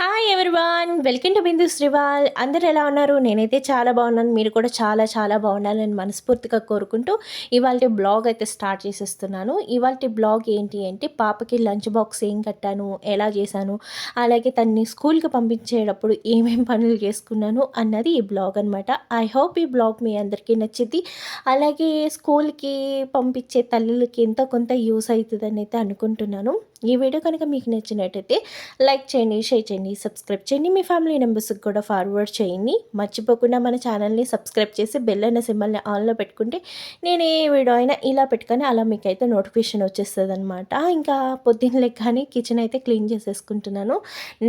Hi everyone welcome to Bindu Srival అందరు ఎలా ఉన్నారు? నేనైతే చాలా బాగున్నాను. మీరు కూడా చాలా చాలా బాగుండాలని మనస్ఫూర్తిగా కోరుకుంటూ ఇవాళ బ్లాగ్ అయితే స్టార్ట్ చేసేస్తున్నాను. ఇవాళ బ్లాగ్ ఏంటి అంటే పాపకి లంచ్ బాక్స్ ఏం కట్టాను? ఎలా చేశాను? అలాగే తన్ని స్కూల్కి పంపించేటప్పుడు ఏమేం పనులు చేసుకున్నాను అన్నది ఈ బ్లాగ్ అనమాట ఐ హోప్ ఈ బ్లాగ్ మీ అందరికీ నచ్చింది. అలాగే స్కూల్కి పంపించే తల్లులకి ఎంతో కొంత యూస్ అవుతుందని అయితే అనుకుంటున్నాను. ఈ వీడియో కనుక మీకు నచ్చినట్టయితే లైక్ చేయండి షేర్ చేయండి సబ్స్క్రైబ్ చేయండి. మీ ఫ్యామిలీ మెంబర్స్కి కూడా ఫార్వర్డ్ చేయండి. మర్చిపోకుండా మన ఛానల్ని సబ్స్క్రైబ్ చేసి బెల్ అనే సింబల్ని ఆన్లో పెట్టుకుంటే నేను ఏ వీడియో అయినా ఇలా పెట్టుకొని అలా మీకు అయితే నోటిఫికేషన్ వచ్చేస్తుంది అనమాట ఇంకా పొద్దున్న కానీ కిచెన్ అయితే క్లీన్ చేసేసుకుంటున్నాను.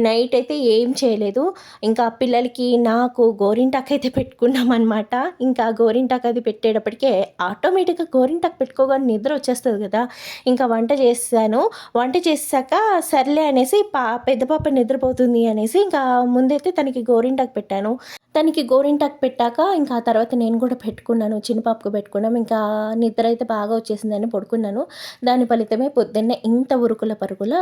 నైట్ అయితే ఏం చేయలేదు. ఇంకా పిల్లలకి నాకు గోరింటాక్ అయితే పెట్టుకున్నాం అనమాట ఇంకా గోరింటాక్ అది పెట్టేటప్పటికే ఆటోమేటిక్గా గోరింటాక్ పెట్టుకోగానే నిద్ర వచ్చేస్తుంది కదా. ఇంకా వంట చేశాను వంట చేసాక సర్లే అనేసి పా పెద్ద పాప నిద్రపోతుంది అనేసి ఇంకా ముందైతే తనకి గోరింటాకు పెట్టాను. తనకి గోరింటాకు పెట్టాక ఇంకా ఆ తర్వాత నేను కూడా పెట్టుకున్నాను. చిన్న పాపకు పెట్టుకున్నాం. ఇంకా నిద్ర అయితే బాగా వచ్చేసిందని పడుకున్నాను. దాని ఫలితమే పొద్దున్నే ఇంత ఉరుకుల పరుగుల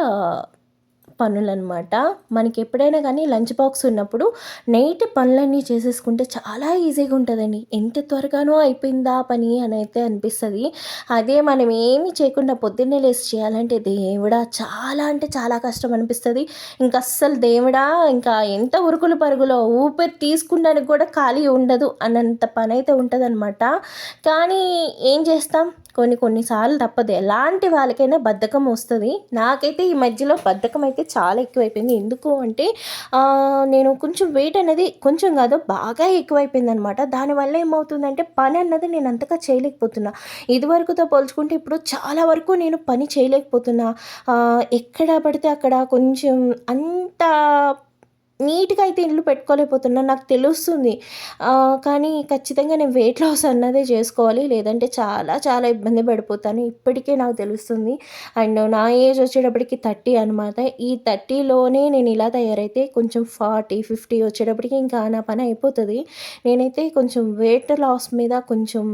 పనులన్నమాట. మనకి ఎప్పుడైనా కానీ లంచ్ బాక్స్ ఉన్నప్పుడు నైట్ పనులన్నీ చేసేసుకుంటే చాలా ఈజీగా ఉంటుందండి. ఎంత త్వరగానో అయిపోయిందా పని అని అయితే అనిపిస్తుంది. అదే మనం ఏమి చేయకుండా పొద్దున్నే లేసి చేయాలంటే దేవుడా చాలా అంటే చాలా కష్టం అనిపిస్తుంది. ఇంకా అస్సలు దేవుడా ఇంకా ఎంత ఉరుకులు పరుగులో ఊపిరి తీసుకున్నానికి కూడా ఖాళీ ఉండదు అన్నంత పని అయితే ఉంటుందన్నమాట. కానీ ఏం చేస్తాం? కొన్ని కొన్నిసార్లు తప్పదు. ఎలాంటి వాళ్ళకైనా బద్ధకం వస్తుంది. నాకైతే ఈ మధ్యలో బద్ధకం అయితే చాలా ఎక్కువైపోయింది. ఎందుకు అంటే నేను కొంచెం వెయిట్ అనేది కొంచెం కాదు బాగా ఎక్కువైపోయింది అనమాట దానివల్ల ఏమవుతుందంటే పని అన్నది నేను అంతగా చేయలేకపోతున్నా. ఇదివరకుతో పోల్చుకుంటే ఇప్పుడు చాలా వరకు నేను పని చేయలేకపోతున్నా. ఎక్కడ పడితే అక్కడ కొంచెం అంత నీట్గా అయితే ఇల్లు పెట్టుకోలేకపోతున్నాను నాకు తెలుస్తుంది. కానీ ఖచ్చితంగా నేను వెయిట్ లాస్ అన్నదే చేసుకోవాలి. లేదంటే చాలా చాలా ఇబ్బంది పడిపోతాను. ఇప్పటికే నాకు తెలుస్తుంది. అండ్ నా ఏజ్ వచ్చేటప్పటికి థర్టీ అనమాట ఈ థర్టీలోనే నేను ఇలా తయారైతే కొంచెం ఫార్టీ ఫిఫ్టీ వచ్చేటప్పటికి ఇంకా నా పని అయిపోతుంది. నేనైతే కొంచెం వెయిట్ లాస్ మీద కొంచెం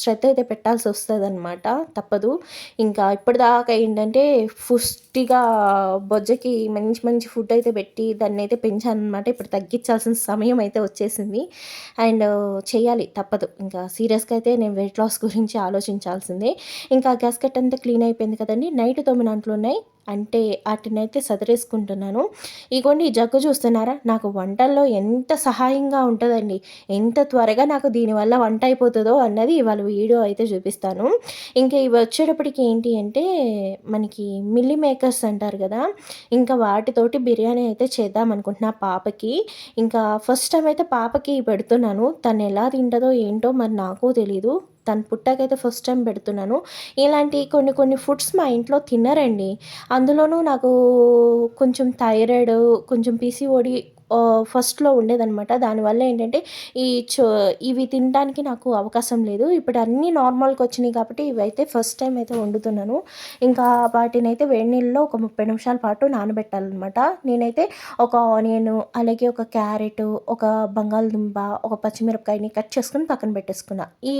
శ్రద్ధ అయితే పెట్టాల్సి వస్తుంది అనమాట తప్పదు. ఇంకా ఇప్పటిదాకా ఏంటంటే పుష్టిగా బొజ్జకి మంచి మంచి ఫుడ్ అయితే పెట్టి దాన్ని అయితే పెంచాను. అనమాట ఇప్పుడు తగ్గించాల్సిన సమయం అయితే వచ్చేసింది. అండ్ చేయాలి తప్పదు. ఇంకా సీరియస్గా అయితే నేను వెయిట్ లాస్ గురించి ఆలోచించాల్సిందే. ఇంకా గ్యాస్ కట్ అంతా క్లీన్ అయిపోయింది కదండి. నైట్ తొమ్మిది అంట్లు ఉన్నాయి. అంటే వాటినైతే సదిరేసుకుంటున్నాను. ఇగోండి ఈ జగ్గు చూస్తున్నారా? నాకు వంటల్లో ఎంత సహాయంగా ఉంటుందండి. ఎంత త్వరగా నాకు దీనివల్ల వంట అయిపోతుందో అన్నది ఇవాళ వీడియో అయితే చూపిస్తాను. ఇంకా ఇవి వచ్చేటప్పటికి ఏంటి అంటే మనకి మిల్లీ మేకర్స్ అంటారు కదా ఇంకా వాటితోటి బిర్యానీ అయితే చేద్దాం అనుకుంటున్నా పాపకి. ఇంకా ఫస్ట్ టైం అయితే పాపకి పెడుతున్నాను. తను ఎలా తింటుందో ఏంటో మరి నాకు తెలీదు. తను పుట్టాకైతే ఫస్ట్ టైం పెడుతున్నాను. ఇలాంటి కొన్ని కొన్ని ఫుడ్స్ మా ఇంట్లో తినరండి. అందులోనూ నాకు కొంచెం థైరాయిడ్ కొంచెం పీసీఓడి ఫస్ట్లో ఉండేదనమాట దానివల్ల ఏంటంటే ఈ చో ఇవి తినడానికి నాకు అవకాశం లేదు. ఇప్పుడు అన్నీ నార్మల్గా వచ్చినాయి కాబట్టి ఇవైతే ఫస్ట్ టైం అయితే వండుతున్నాను. ఇంకా వాటిని అయితే వేడి నీళ్ళలో ఒక ముప్పై నిమిషాల పాటు నానబెట్టాలన్నమాట. నేనైతే ఒక ఆనియన్ అలాగే ఒక క్యారెట్ ఒక బంగాళదుంప ఒక పచ్చిమిరపకాయని కట్ చేసుకుని పక్కన పెట్టేసుకున్నా. ఈ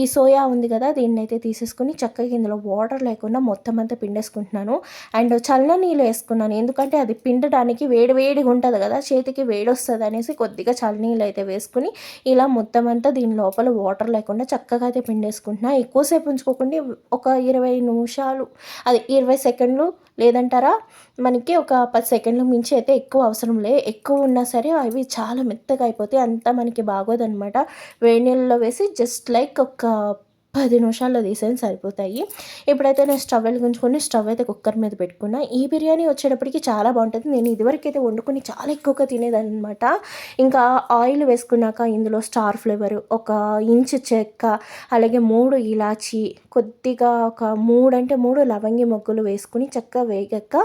ఈ సోయా ఉంది కదా దీన్ని అయితే తీసేసుకుని చక్కగా ఇందులో వాటర్ లేకుండా మొత్తం అంతా పిండేసుకుంటున్నాను. అండ్ చల్ల నీళ్ళు వేసుకున్నాను. ఎందుకంటే అది పిండడానికి వేడి వేడిగా ఉంటుంది కదా చేతికి వేడొస్తుంది అనేసి కొద్దిగా చల్లనీళ్ళు అయితే వేసుకుని ఇలా మొత్తం అంతా దీని లోపల వాటర్ లేకుండా చక్కగా అయితే పిండేసుకుంటున్నా. ఎక్కువసేపు ఉంచుకోకుండా. ఒక ఇరవై నిమిషాలు అది ఇరవై సెకండ్లు లేదంటారా? మనకి ఒక పది సెకండ్లు మించి అయితే ఎక్కువ అవసరం లే. ఎక్కువ ఉన్నా సరే అవి చాలా మెత్తగా అయిపోతాయి. అంతా మనకి బాగోదనమాట వేడి నీళ్ళలో వేసి జస్ట్ లైక్ ఒక పది నిమిషాల్లో తీసేది సరిపోతాయి. ఇప్పుడైతే నేను స్టవ్ వెలిగించుకొని స్టవ్ అయితే కుక్కర్ మీద పెట్టుకున్నా. ఈ బిర్యానీ వచ్చేటప్పటికి చాలా బాగుంటుంది. నేను ఇదివరకు అయితే వండుకొని చాలా ఎక్కువగా తినేదాన్ని అనమాట ఇంకా ఆయిల్ వేసుకున్నాక ఇందులో స్టార్ ఫ్లేవర్ ఒక ఇంచు చెక్క అలాగే మూడు ఇలాచి కొద్దిగా ఒక మూడు అంటే మూడు లవంగి మొగ్గులు వేసుకుని చక్కగా వేగాక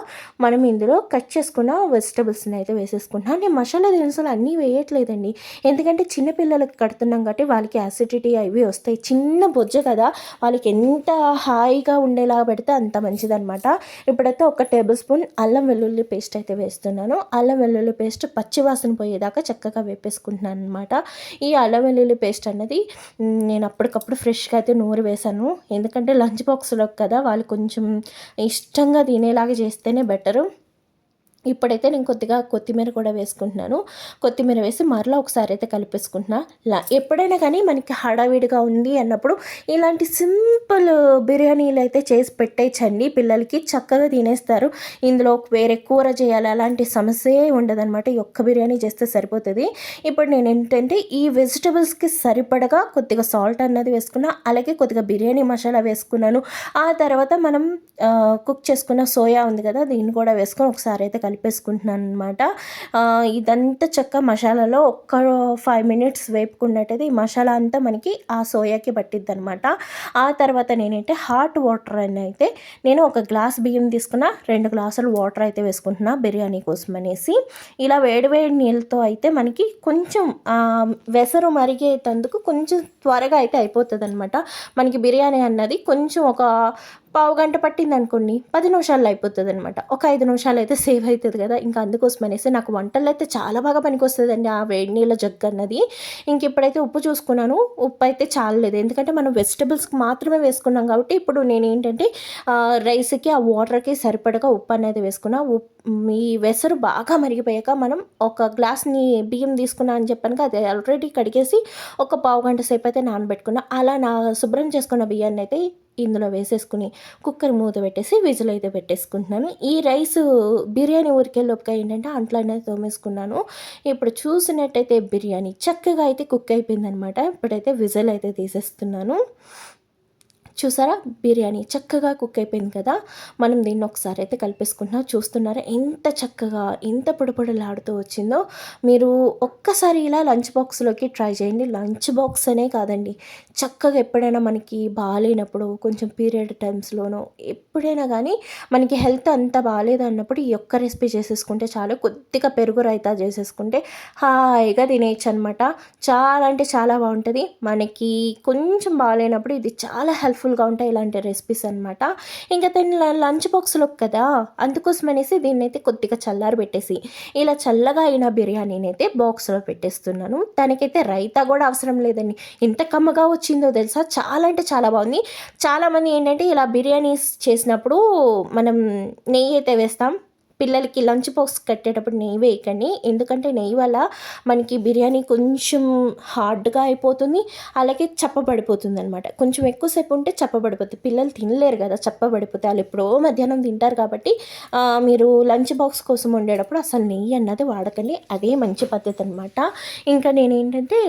మనం ఇందులో కట్ చేసుకున్న వెజిటబుల్స్ని అయితే వేసేసుకుంటున్నాను నేను మసాలా దినుసులు అన్నీ వేయట్లేదండి. ఎందుకంటే చిన్నపిల్లలకు కడుతున్నాం కాబట్టి వాళ్ళకి యాసిడిటీ అవి వస్తాయి. చిన్న బొజ్జ కదా వాళ్ళకి ఎంత హాయిగా ఉండేలా పెడితే అంత మంచిదనమాట ఇప్పుడైతే ఒక టేబుల్ స్పూన్ అల్లం వెల్లుల్లి పేస్ట్ అయితే వేస్తున్నాను. అల్లం వెల్లుల్లి పేస్ట్ పచ్చివాసన పోయేదాకా చక్కగా వేపేసుకుంటున్నాను అనమాట ఈ అల్లం వెల్లుల్లి పేస్ట్ అన్నది నేను అప్పటికప్పుడు ఫ్రెష్గా అయితే నూరు వేశాను. ఎందుకంటే లంచ్ బాక్స్లో కదా వాళ్ళు కొంచెం ఇష్టంగా తినేలాగా చేస్తేనే బెటరు. ఇప్పుడైతే నేను కొద్దిగా కొత్తిమీర కూడా వేసుకుంటున్నాను. కొత్తిమీర వేసి మరలా ఒకసారి అయితే కలిపేసుకుంటున్నా. ఇలా ఎప్పుడైనా కానీ మనకి హడావిడిగా ఉంది అన్నప్పుడు ఇలాంటి సింపుల్ బిర్యానీలు అయితే చేసి పెట్టేయచ్చండి. పిల్లలకి చక్కగా తినేస్తారు. ఇందులో వేరే కూర చేయాలి అలాంటి సమస్యే ఉండదన్నమాట. ఈ ఒక్క బిర్యానీ చేస్తే సరిపోతుంది. ఇప్పుడు నేను ఏంటంటే ఈ వెజిటబుల్స్కి సరిపడగా కొద్దిగా సాల్ట్ అన్నది వేసుకున్నా అలాగే కొద్దిగా బిర్యానీ మసాలా వేసుకున్నాను. ఆ తర్వాత మనం కుక్ చేసుకున్న సోయా ఉంది కదా దీన్ని కూడా వేసుకొని ఒకసారి అయితే కలిపేసుకుంటున్నాను అనమాట ఇదంతా చక్క మసాలాలో ఒక్క ఫైవ్ మినిట్స్ వేపుకున్నట్టయితే ఈ మసాలా అంతా మనకి ఆ సోయాకి పట్టిద్ది అనమాట ఆ తర్వాత నేనైతే హాట్ వాటర్ అని అయితే నేను ఒక గ్లాస్ బియ్యం తీసుకున్న రెండు గ్లాసులు వాటర్ అయితే వేసుకుంటున్నా బిర్యానీ కోసం అనేసి. ఇలా వేడివేడి నీళ్ళతో అయితే మనకి కొంచెం వెసరు మరిగేటందుకు కొంచెం త్వరగా అయితే అయిపోతుంది అనమాట మనకి బిర్యానీ అన్నది కొంచెం ఒక పావు గంట పట్టింది అనుకోండి పది నిమిషాల్లో అయిపోతుంది అనమాట ఒక ఐదు నిమిషాలు అయితే సేవ్ అవుతుంది కదా. ఇంకా అందుకోసం అనేసి నాకు వంటలు అయితే చాలా బాగా పనికొస్తుందండి ఆ వేడి నీళ్ళ జగ్గు అన్నది. ఇంక ఇప్పుడైతే ఉప్పు చూసుకున్నాను. ఉప్పు అయితే చాలలేదు. ఎందుకంటే మనం వెజిటబుల్స్కి మాత్రమే వేసుకున్నాం కాబట్టి ఇప్పుడు నేను ఏంటంటే రైస్కి ఆ వాటర్కి సరిపడగా ఉప్పు అనేది వేసుకున్నా. ఉప్పు మీ వెసరు బాగా మరిగిపోయాక మనం ఒక గ్లాస్ని బియ్యం తీసుకున్నా అని చెప్పాను అది ఆల్రెడీ కడిగేసి ఒక పావు గంట సేపు అయితే నానబెట్టుకున్నా. అలా నా శుభ్రం చేసుకున్న బియ్యాన్ని అయితే ఇందులో వేసేసుకుని కుక్కర్ మూత పెట్టేసి విజిల్ అయితే పెట్టేసుకుంటున్నాను. ఈ రైస్ బిర్యానీ ఊరికెళ్ళొప్పగా ఏంటంటే అంట్లో అనేది తోమేసుకున్నాను. ఇప్పుడు చూసినట్టయితే బిర్యానీ చక్కగా అయితే కుక్ అయిపోయిందనమాట. ఇప్పుడైతే విజిల్ అయితే తీసేస్తున్నాను. చూసారా? బిర్యానీ చక్కగా కుక్ అయిపోయింది కదా? మనం దీన్ని ఒకసారి అయితే కలిపేసుకుంటున్నా. చూస్తున్నారా ఎంత చక్కగా ఎంత పొడపొడలాడుతూ వచ్చిందో. మీరు ఒక్కసారి ఇలా లంచ్ బాక్స్లోకి ట్రై చేయండి. లంచ్ బాక్స్ అనే కాదండి. చక్కగా ఎప్పుడైనా మనకి బాగాలేనప్పుడు కొంచెం పీరియడ్ టైమ్స్లోనో ఎప్పుడైనా కానీ మనకి హెల్త్ అంత బాగాలేదు అన్నప్పుడు ఈ ఒక్క రెసిపీ చేసేసుకుంటే చాలు. కొద్దిగా పెరుగు రైతా చేసేసుకుంటే హాయిగా తినేయచ్చు అనమాట చాలా అంటే చాలా బాగుంటుంది. మనకి కొంచెం బాగాలేనప్పుడు ఇది చాలా హెల్ప్ యూస్ఫుల్గా ఉంటాయి ఇలాంటి రెసిపీస్ అనమాట ఇంకా దాన్ని లంచ్ బాక్స్లో కదా అందుకోసం అనేసి దీన్ని అయితే కొద్దిగా చల్లారి పెట్టేసి ఇలా చల్లగా అయిన బిర్యానీని అయితే బాక్స్లో పెట్టేస్తున్నాను. దానికైతే రైతా కూడా అవసరం లేదండి. ఎంత కమ్మగా వచ్చిందో తెలుసా? చాలా అంటే చాలా బాగుంది. చాలామంది ఏంటంటే ఇలా బిర్యానీస్ చేసినప్పుడు మనం నెయ్యి అయితే వేస్తాం. పిల్లలకి లంచ్ బాక్స్ కట్టేటప్పుడు నెయ్యి వేయకండి. ఎందుకంటే నెయ్యి వల్ల మనకి బిర్యానీ కొంచెం హార్డ్గా అయిపోతుంది అలాగే చప్పబడిపోతుంది అనమాట కొంచెం ఎక్కువసేపు ఉంటే చప్పబడిపోతుంది. పిల్లలు తినలేరు కదా చప్పబడిపోతే వాళ్ళు ఎప్పుడో మధ్యాహ్నం తింటారు కాబట్టి మీరు లంచ్ బాక్స్ కోసం వండేటప్పుడు అసలు నెయ్యి అన్నది వాడకండి. అదే మంచి పద్ధతి అనమాట ఇంకా నేను ఏంటంటే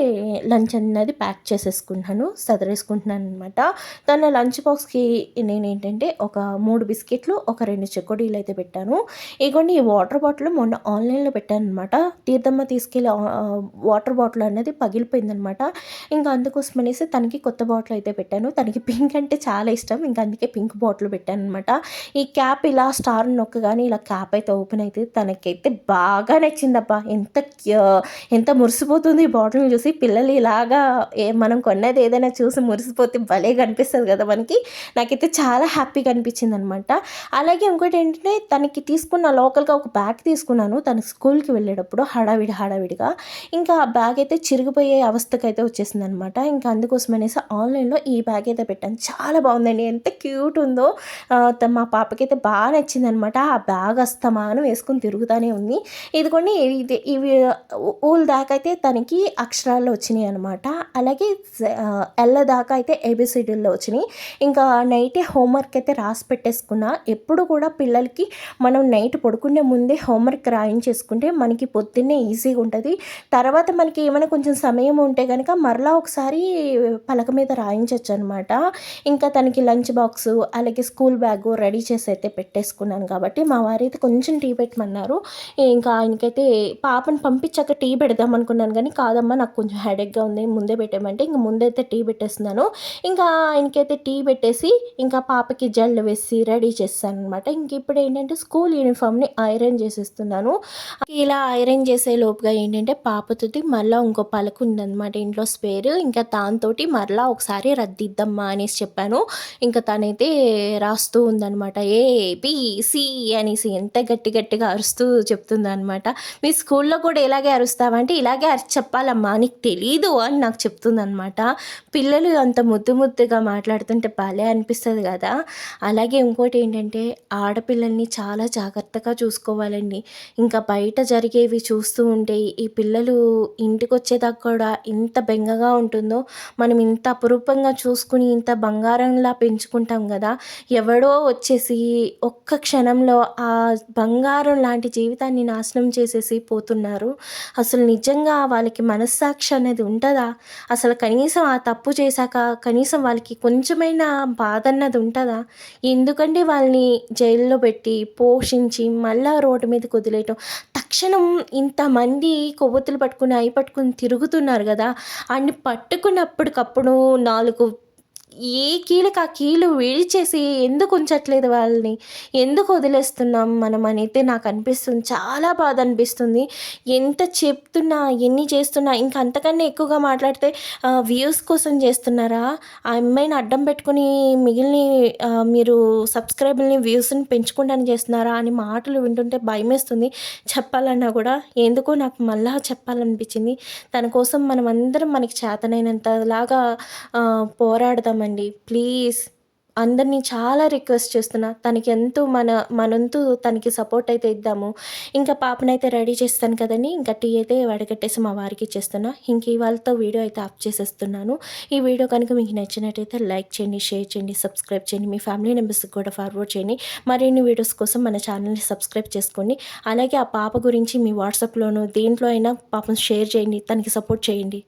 లంచ్ అన్నది ప్యాక్ చేసేసుకుంటున్నాను సదరేసుకుంటున్నాను అనమాట దాని లంచ్ బాక్స్కి నేను ఏంటంటే ఒక మూడు బిస్కెట్లు ఒక రెండు చెకోడీలు అయితే పెట్టాను. ఇగోండి ఈ వాటర్ బాటిల్ మొన్న ఆన్లైన్లో పెట్టాను అనమాట తీర్థమ్మ తీసుకెళ్ళి వాటర్ బాటిల్ అనేది పగిలిపోయిందనమాట ఇంకా అందుకోసం అనేసి తనకి కొత్త బాటిల్ అయితే పెట్టాను. తనకి పింక్ అంటే చాలా ఇష్టం. ఇంకా అందుకే పింక్ బాటిల్ పెట్టాను అనమాట ఈ క్యాప్ ఇలా స్టార్ నొక్కగానే ఇలా క్యాప్ అయితే ఓపెన్ అయితే తనకైతే బాగా నచ్చిందబ్బా. ఎంత ఎంత మురిసిపోతుంది ఈ బాటిల్ని చూసి. పిల్లలు ఇలాగా ఏ మనం కొన్నది ఏదైనా చూసి మురిసిపోతే భలే కనిపిస్తుంది కదా మనకి. నాకైతే చాలా హ్యాపీగా అనిపించింది అనమాట అలాగే ఇంకోటి ఏంటంటే తనకి తీసుకున్న నా లోకల్గా ఒక బ్యాగ్ తీసుకున్నాను. తను స్కూల్కి వెళ్ళేటప్పుడు హడావిడి హడావిడిగా ఇంకా ఆ బ్యాగ్ అయితే చిరిగిపోయే అవస్థకైతే అయితే వచ్చేసింది అనమాట ఇంకా అందుకోసం అనేసి ఆన్లైన్లో ఈ బ్యాగ్ అయితే పెట్టాను. చాలా బాగుందండి. ఎంత క్యూట్ ఉందో. మా పాపకైతే బాగా నచ్చింది అనమాట ఆ బ్యాగ్ అస్తమానం వేసుకుని తిరుగుతూనే ఉంది. ఇదిగోండి ఇది ఇవి ఊల్ దాకా అయితే తనకి అక్షరాల్లో వచ్చినాయి అనమాట. అలాగే ఎల్ల దాకా అయితే ఏబిసిడీల్లో వచ్చినాయి. ఇంకా నైటే హోంవర్క్ అయితే రాసి పెట్టేసుకున్నా. ఎప్పుడు కూడా పిల్లలకి మనం నైట్ నైట్ పడుకునే ముందే హోంవర్క్ రాయించేసుకుంటే మనకి పొద్దున్నే ఈజీగా ఉంటుంది. తర్వాత మనకి ఏమైనా కొంచెం సమయం ఉంటే కనుక మరలా ఒకసారి పలక మీద రాయించవచ్చు అనమాట ఇంకా తనకి లంచ్ బాక్స్ అలాగే స్కూల్ బ్యాగ్ రెడీ చేసి అయితే పెట్టేసుకున్నాను కాబట్టి మా వారైతే కొంచెం టీ పెట్టమన్నారు. ఇంకా ఆయనకైతే పాపను పంపించాక టీ పెడదాం అనుకున్నాను కానీ కాదమ్మా నాకు కొంచెం హెడేక్గా ఉంది ముందే పెట్టామంటే ఇంకా ముందైతే టీ పెట్టేస్తున్నాను. ఇంకా ఆయనకైతే టీ పెట్టేసి ఇంకా పాపకి జల్లు వేసి రెడీ చేస్తాను అనమాట ఇంక ఇప్పుడు ఏంటంటే స్కూల్ యూనిఫామ్ యూనిఫామ్ని ఐరన్ చేసేస్తున్నాను. ఇలా ఐరన్ చేసే లోపుగా ఏంటంటే పాపతోటి మళ్ళీ ఇంకో పలక ఉందన్నమాట ఇంట్లో స్పేర్. ఇంకా దాంతో మరలా ఒకసారి రద్దిద్దమ్మా అనేసి చెప్పాను. ఇంకా తనైతే రాస్తూ ఉందనమాట ఏ అనేసి ఎంత గట్టి గట్టిగా అరుస్తూ చెప్తుంది అనమాట మీ స్కూల్లో కూడా ఇలాగే అరుస్తావంటే ఇలాగే అరిచి చెప్పాలమ్మా. నీకు తెలీదు అని నాకు చెప్తుందనమాట పిల్లలు అంత ముద్దు ముద్దుగా మాట్లాడుతుంటే భలే అనిపిస్తుంది కదా. అలాగే ఇంకోటి ఏంటంటే ఆడపిల్లల్ని చాలా జాగ్రత్త జాగ్రత్తగా చూసుకోవాలండి. ఇంకా బయట జరిగేవి చూస్తూ ఉంటే ఈ పిల్లలు ఇంటికి వచ్చేదాకా కూడా ఇంత బెంగగా ఉంటుందో మనం ఇంత అపురూపంగా చూసుకుని ఇంత బంగారంలా పెంచుకుంటాం కదా ఎవడో వచ్చేసి ఒక్క క్షణంలో ఆ బంగారం లాంటి జీవితాన్ని నాశనం చేసేసి పోతున్నారు. అసలు నిజంగా వాళ్ళకి మనస్సాక్షి అనేది ఉంటుందా? అసలు కనీసం ఆ తప్పు చేశాక కనీసం వాళ్ళకి కొంచెమైనా బాధ అన్నది ఉంటుందా? ఎందుకంటే వాళ్ళని జైల్లో పెట్టి పోషించి మళ్ళా రోడ్డు మీదకి వదిలేయటం. తక్షణం ఇంతమంది కొవ్వొత్తులు పట్టుకుని అయి పట్టుకుని తిరుగుతున్నారు కదా. అన్ని పట్టుకున్నప్పటికప్పుడు నాలుగు ఏ కీలుకి ఆ కీలు విడిచేసి ఎందుకు ఉంచట్లేదు వాళ్ళని? ఎందుకు వదిలేస్తున్నాం మనం అనేది నాకు అనిపిస్తుంది. చాలా బాధ అనిపిస్తుంది. ఎంత చెప్తున్నా ఎన్ని చేస్తున్నా ఇంకా అంతకన్నా ఎక్కువగా మాట్లాడితే వ్యూస్ కోసం చేస్తున్నారా? ఆ అమ్మాయిని అడ్డం పెట్టుకుని మిగిలిన మీరు సబ్స్క్రైబర్ని వ్యూస్ని పెంచుకుంటాను చేస్తున్నారా అని మాటలు వింటుంటే భయం వేస్తుంది చెప్పాలన్నా కూడా ఎందుకో నాకు మళ్ళా చెప్పాలనిపించింది. తన కోసం మనం అందరం మనకి చేతనైనంతలాగా పోరాడదాం పోరాడదామండి ప్లీజ్. అందరినీ చాలా రిక్వెస్ట్ చేస్తున్నా. తనకి ఎంతో మన మనంతు తనకి సపోర్ట్ అయితే ఇద్దాము. ఇంకా పాపనైతే రెడీ చేస్తాను కదండి. ఇంకా టీ అయితే వడగట్టేసి మా వారికి ఇచ్చేస్తున్నా. ఇంక ఇవాళతో వీడియో అయితే ఆఫ్ చేసేస్తున్నాను. ఈ వీడియో కనుక మీకు నచ్చినట్టయితే లైక్ చేయండి షేర్ చేయండి సబ్స్క్రైబ్ చేయండి. మీ ఫ్యామిలీ మెంబర్స్కి కూడా ఫార్వర్డ్ చేయండి. మరిన్ని వీడియోస్ కోసం మన ఛానల్ని సబ్స్క్రైబ్ చేసుకోండి. అలాగే ఆ పాప గురించి మీ వాట్సాప్లోనూ దేంట్లో అయినా పాపం షేర్ చేయండి. తనకి సపోర్ట్ చేయండి.